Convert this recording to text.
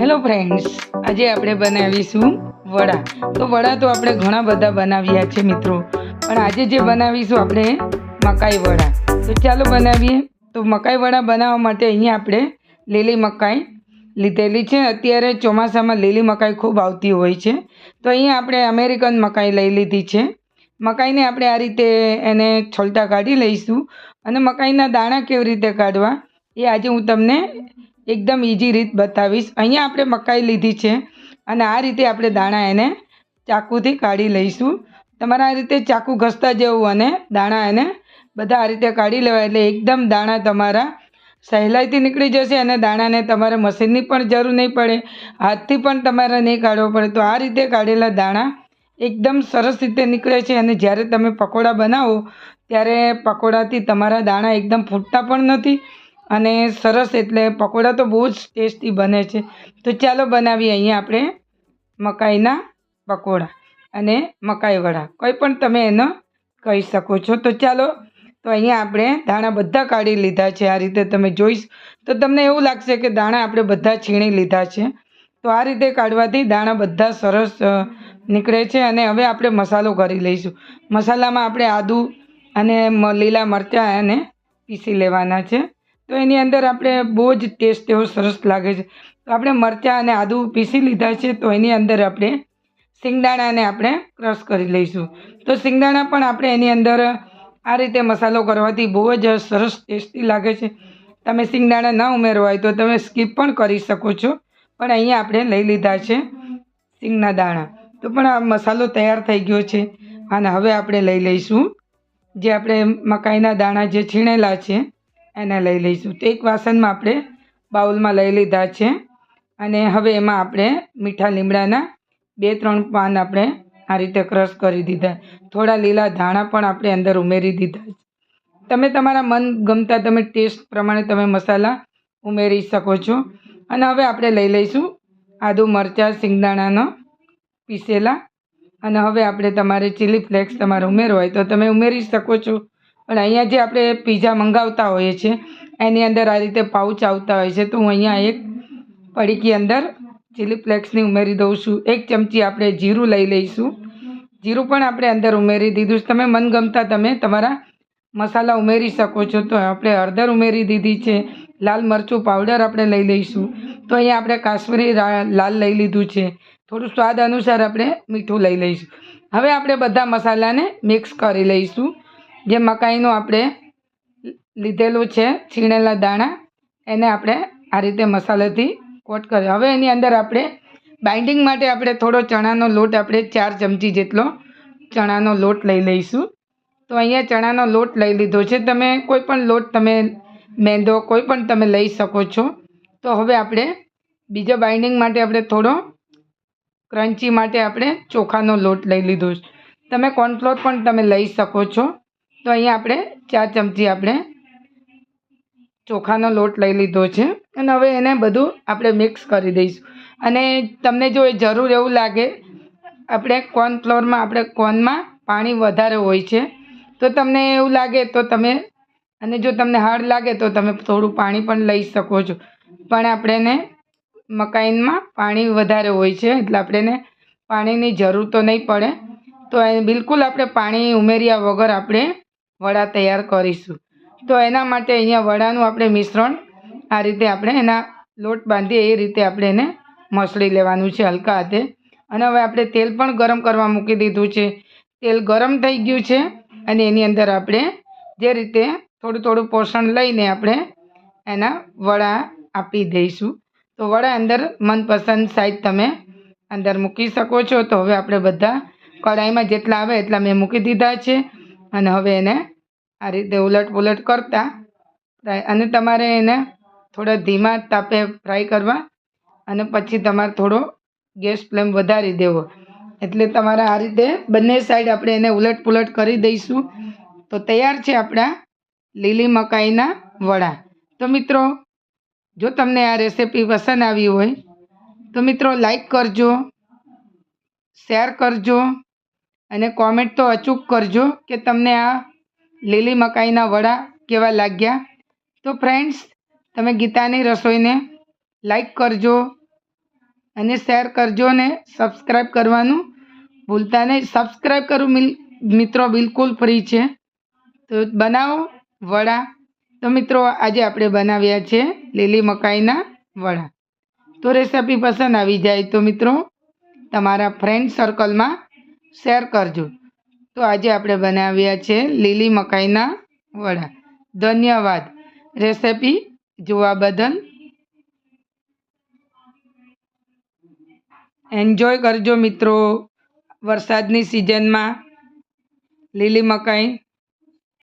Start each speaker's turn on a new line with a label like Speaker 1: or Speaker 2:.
Speaker 1: Hello friends આજે આપણે બનાવીશું વડા. તો વડા તો આપણે ઘણા બધા બનાવ્યા છે, મિત્રો. પણ આજે જે બનાવીશું આપણે મકાઈ વડા. તો ચાલો બનાવીએ. તો મકાઈ વડા બનાવવા માટે અહીંયા આપણે લીલી મકાઈ લીધેલી છે. અત્યારે ચોમાસામાં લીલી મકાઈ ખૂબ આવતી હોય છે. તો અહીંયા આપણે અમેરિકન મકાઈ લઈ લીધી છે. મકાઈને આપણે આ રીતે એને છોલટા કાઢી લઈશું. અને મકાઈના દાણા કેવી રીતે કાઢવા, એ આજે હું તમને એકદમ ઇઝી રીત બતાવીશ. અહીંયા આપણે મકાઈ લીધી છે અને આ રીતે આપણે દાણા એને ચાકુથી કાઢી લઈશું. તમારે આ રીતે ચાકુ ઘસતા જવું અને દાણા એને બધા આ રીતે કાઢી લેવાય એટલે એકદમ દાણા તમારા સહેલાઈથી નીકળી જશે અને દાણાને તમારે મશીનની પણ જરૂર નહીં પડે. હાથથી પણ તમારે નહીં કાઢવો પડે. તો આ રીતે કાઢેલા દાણા એકદમ સરસ રીતે નીકળે છે અને જ્યારે તમે પકોડા બનાવો ત્યારે પકોડાથી તમારા દાણા એકદમ ફૂટતા પણ નથી. અને સરસ એટલે પકોડા તો બહુ જ ટેસ્ટી બને છે. તો ચાલો બનાવીએ અહીંયા આપણે મકાઈના પકોડા અને મકાઈ વડા. કોઈ પણ તમે એનો કહી શકો છો. તો ચાલો, તો અહીંયા આપણે દાણા બધા કાઢી લીધા છે. આ રીતે તમે જોઈશ તો તમને એવું લાગશે કે દાણા આપણે બધા છીણી લીધા છે. તો આ રીતે કાઢવાથી દાણા બધા સરસ નીકળે છે અને હવે આપણે મસાલો કરી લઈશું. મસાલામાં આપણે આદું અને લીલા મરચાં અને પીસી લેવાના છે. તો એની અંદર આપણે બહુ જ ટેસ્ટ એવો સરસ લાગે છે. તો આપણે મરચાં અને આદું પીસી લીધા છે, તો એની અંદર આપણે સિંગદાણાને આપણે ક્રશ કરી લઈશું. તો સિંગદાણા પણ આપણે એની અંદર આ રીતે મસાલો કરવાથી બહુ જ સરસ ટેસ્ટી લાગે છે. તમે સિંગદાણા ન ઉમેરવા હોય તો તમે સ્કીપ પણ કરી શકો છો. પણ અહીંયા આપણે લઈ લીધા છે સિંગના દાણા. તો પણ આ મસાલો તૈયાર થઈ ગયો છે. અને હવે આપણે લઈ લઈશું. જે આપણે મકાઈના દાણા જે છીણેલા છે એને લઈ લઈશું. તો એક વાસણમાં આપણે બાઉલમાં લઈ લીધા છે. અને હવે એમાં આપણે મીઠા લીમડાના બે, ત્રણ પાન આપણે આ રીતે ક્રશ કરી દીધા. થોડા લીલા ધાણા પણ આપણે અંદર ઉમેરી દીધા તમે તમારા મન ગમતા તમે ટેસ્ટ પ્રમાણે તમે મસાલા ઉમેરી શકો છો. અને હવે આપણે લઈ લઈશું આદુ મરચાં, સિંગદાણાનો પીસેલા. અને હવે આપણે તમારે ચીલી ફ્લેક્સ તમારે ઉમેરવો હોય તો તમે ઉમેરી શકો છો. પણ અહીંયા જે આપણે પીઝા મંગાવતા હોઈએ છીએ, એની અંદર આ રીતે પાઉચ આવતા હોય છે. તો હું અહીંયા એક પડીકી અંદર ચીલી ફ્લેક્સની ઉમેરી દઉં છું. એક ચમચી આપણે જીરું લઈ લઈશું. જીરું પણ આપણે અંદર ઉમેરી દીધું છે. તમે મનગમતા તમે તમારા મસાલા ઉમેરી શકો છો. તો આપણે હળદર ઉમેરી દીધી છે. લાલ મરચું પાવડર આપણે લઈ લઈશું. તો અહીંયા આપણે કાશ્મીરી લાલ લઈ લીધું છે. થોડું સ્વાદ અનુસાર આપણે મીઠું લઈ લઈશું. હવે આપણે બધા મસાલાને મિક્સ કરી લઈશું. જે મકાઈનું આપણે લીધેલું છે, છીણેલા દાણા, એને આપણે આ રીતે મસાલાથી કોટ કર્યો. હવે એની અંદર આપણે બાઇન્ડિંગ માટે આપણે થોડો ચણાનો લોટ આપણે ચાર ચમચી જેટલો ચણાનો લોટ લઈ લઈશું. તો અહીંયા ચણાનો લોટ લઈ લીધો છે. તમે કોઈ પણ લોટ તમે મેંદો, કોઈ પણ તમે લઈ શકો છો. તો હવે આપણે બીજો બાઇન્ડિંગ માટે આપણે થોડો ક્રન્ચી માટે આપણે ચોખાનો લોટ લઈ લીધો છે. તમે કોર્નફ્લોર પણ તમે લઈ શકો છો. તો અહીંયા આપણે ચાર ચમચી આપણે ચોખાનો લોટ લઈ લીધો છે. અને હવે એને બધું આપણે મિક્સ કરી દઈશું. અને તમને જો એ જરૂર એવું લાગે, આપણે કોર્નફ્લોરમાં આપણે કોર્નમાં પાણી વધારે હોય છે, તો તમને એવું લાગે તો તમે, અને જો તમને હાર્ડ લાગે તો તમે થોડું પાણી પણ લઈ શકો છો. પણ આપણે એને મકાઈમાં પાણી વધારે હોય છે, એટલે આપણે પાણીની જરૂર તો નહીં પડે. તો બિલકુલ આપણે પાણી ઉમેર્યા વગર આપણે વડા તૈયાર કરીશું. તો એના માટે અહીંયા વડાનું આપણે મિશ્રણ આ રીતે આપણે એના લોટ બાંધીએ, એ રીતે આપણે એને મસળી લેવાનું છે હલકા હાથે. અને હવે આપણે તેલ પણ ગરમ કરવા મૂકી દીધું છે. તેલ ગરમ થઈ ગયું છે અને એની અંદર આપણે જે રીતે થોડું થોડું પોષણ લઈને આપણે એના વડા આપી દઈશું. તો વડા અંદર મનપસંદ સાઈઝ તમે અંદર મૂકી શકો છો. તો હવે આપણે બધા કઢાઈમાં જેટલા આવે એટલા મેં મૂકી દીધા છે. અને હવે એને આ રીતે ઉલટ પુલટ કરતા અને તમારે એને થોડા ધીમા તાપે ફ્રાય કરવા અને પછી તમારે થોડો ગેસ ફ્લેમ વધારી દેવો. એટલે તમારે આ રીતે બંને સાઈડ આપણે એને ઉલટ પુલટ કરી દઈશું. તો તૈયાર છે આપણા લીલી મકાઈના વડા. તો મિત્રો, જો તમને આ રેસીપી પસંદ આવી હોય, તો મિત્રો લાઈક કરજો શેર કરજો અને કોમેન્ટ તો અચૂક કરજો કે તમને આ લીલી મકાઈના વડા કેવા લાગ્યા. તો ફ્રેન્ડ્સ તમે ગીતાની રસોઈને લાઈક કરજો અને શેર કરજો ને સબસ્ક્રાઈબ કરવાનું ભૂલતા નહીં. સબસ્ક્રાઈબ કરવું મિત્રો, બિલકુલ ફ્રી છે. તો બનાવો વડા. તો મિત્રો, આજે આપણે બનાવ્યા છે લીલી મકાઈના વડા. તો રેસીપી પસંદ આવી જાય તો મિત્રો, તમારા ફ્રેન્ડ સર્કલમાં શેર કરજો. તો આજે આપણે બનાવ્યા છે લીલી મકાઈના વડા. ધન્યવાદ. રેસીપી જોવા બદલ. એન્જોય કરજો મિત્રો. વરસાદની સિઝનમાં લીલી મકાઈ